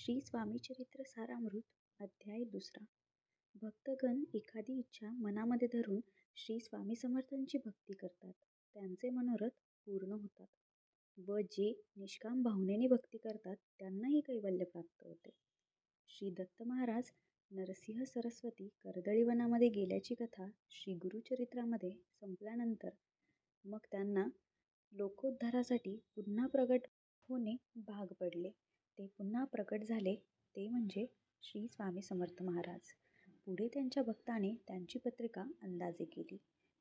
श्री स्वामीचरित्र सारामृत अध्याय दुसरा. भक्तगण एखादी इच्छा मनामध्ये धरून श्री स्वामी समर्थांची भक्ती करतात. त्यांचे मनोरथ पूर्ण होतात. व जे निष्काम भावनेने भक्ती करतात त्यांनाही कैवल्य प्राप्त होते. श्री दत्त महाराज नरसिंह सरस्वती कर्दळीवनामध्ये गेल्याची कथा श्री गुरुचरित्रामध्ये संपल्यानंतर मग त्यांना लोकोद्धारासाठी पुन्हा प्रगट होणे भाग पडले. ते पुन्हा प्रकट झाले ते म्हणजे श्री स्वामी समर्थ महाराज. पुढे त्यांच्या भक्ताने त्यांची पत्रिका अंदाजे केली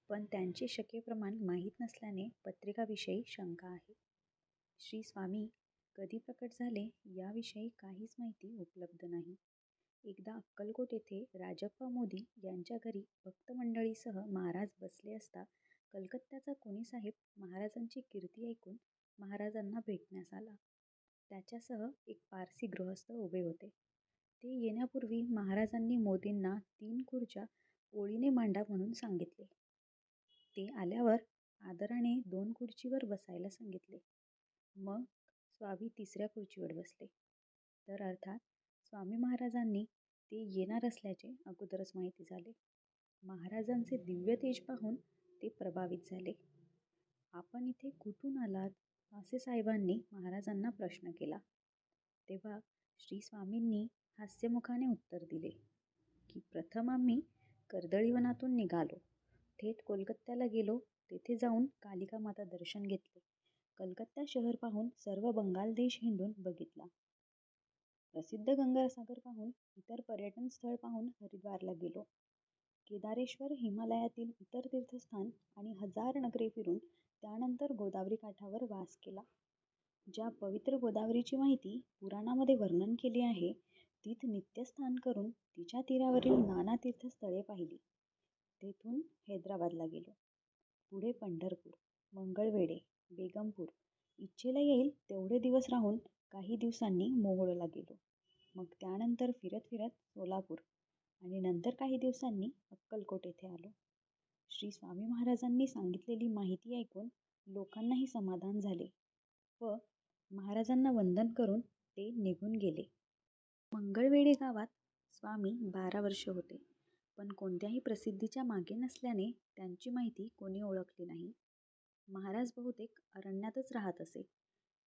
पण त्यांचे शक्यप्रमाण माहीत नसल्याने पत्रिकाविषयी शंका आहे. श्री स्वामी कधी प्रकट झाले याविषयी काहीच माहिती उपलब्ध नाही. एकदा अक्कलकोट येथे राजप्पा मोदी यांच्या घरी भक्तमंडळीसह महाराज बसले असता कलकत्त्याचा कोणी साहेब महाराजांची कीर्ती ऐकून महाराजांना भेटण्यास आला. त्याच्यासह एक पारसी गृहस्थ उभे होते. ते येण्यापूर्वी महाराजांनी मोदींना तीन खुर्च्या ओळीने मांडा म्हणून सांगितले. ते आल्यावर आदराने दोन खुर्चीवर बसायला सांगितले. मग स्वामी तिसऱ्या खुर्चीवर बसले. तर अर्थात स्वामी महाराजांनी ते येणार असल्याचे अगोदरच माहिती झाले. महाराजांचे दिव्य तेज पाहून ते प्रभावित झाले. आपण इथे कुठून आलात? मासे साहेबांनी महाराजांना प्रश्न केला. तेव्हा श्री स्वामींनी हास्यमुखाने उत्तर दिले की प्रथम आम्ही कर्दळीवनातून निघालो. थेट कोलकत्त्याला गेलो. तेथे जाऊन कालिका माता दर्शन घेतले. कलकत्ता शहर पाहून सर्व बंगाल देश हिंडून बघितला. प्रसिद्ध गंगासागर पाहून इतर पर्यटन स्थळ पाहून हरिद्वारला गेलो. केदारेश्वर हिमालयातील इतर तीर्थस्थान आणि हजार नगरे फिरून त्यानंतर गोदावरी काठावर वास केला. ज्या पवित्र गोदावरीची माहिती पुराणामध्ये वर्णन केली आहे तीत नित्यस्नान करून तिच्या तीरावरील नाना तीर्थस्थळे पाहिली. तेथून हैदराबादला गेलो. पुढे पंढरपूर मंगळवेढे बेगमपूर इच्छेला येईल तेवढे दिवस राहून काही दिवसांनी मोहोळला गेलो. मग त्यानंतर फिरत फिरत सोलापूर आणि नंतर काही दिवसांनी अक्कलकोट येथे आलो. श्री स्वामी महाराजांनी सांगितलेली माहिती ऐकून लोकांनाही समाधान झाले व महाराजांना वंदन करून ते निघून गेले. मंगळवेढे गावात स्वामी बारा वर्ष होते पण कोणत्याही प्रसिद्धीच्या मागे नसल्याने त्यांची माहिती कोणी ओळखली नाही. महाराज बहुतेक अरण्यातच राहत असे.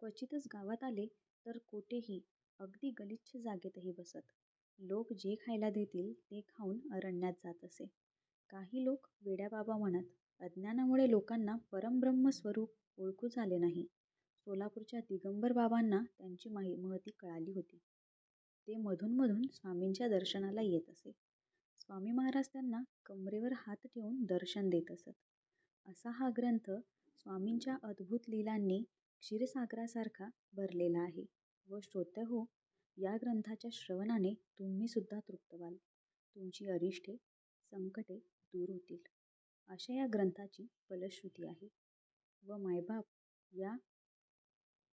क्वचितच गावात आले तर कोठेही अगदी गलिच्छ जागेतही बसत. लोक जे खायला देतील ते खाऊन अरण्यात जात असे. काही लोक वेड्याबाबा म्हणत अज्ञानामुळे लोकांना परमब्रह्म स्वरूप ओळखू झाले नाही. सोलापूरच्या दिगंबर बाबांना त्यांची माहि महती कळाली होती. ते मधूनमधून स्वामींच्या दर्शनाला येत असे. स्वामी महाराज त्यांना कमरेवर हात ठेवून दर्शन देत असत. असा हा ग्रंथ स्वामींच्या अद्भुत लीलांनी क्षीरसागरासारखा भरलेला आहे व श्रोत्य हो या ग्रंथाच्या श्रवणाने तुम्ही सुद्धा तृप्त व्हाल. तुमची अरिष्टे संकटे दूर होतील. अशा या ग्रंथाची फलश्रुती आहे. व मायबाप या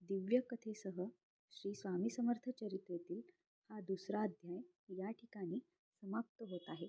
दिव्य कथेसह श्री स्वामी समर्थ चरित्रेतील हा दुसरा अध्याय या ठिकाणी समाप्त होत आहे.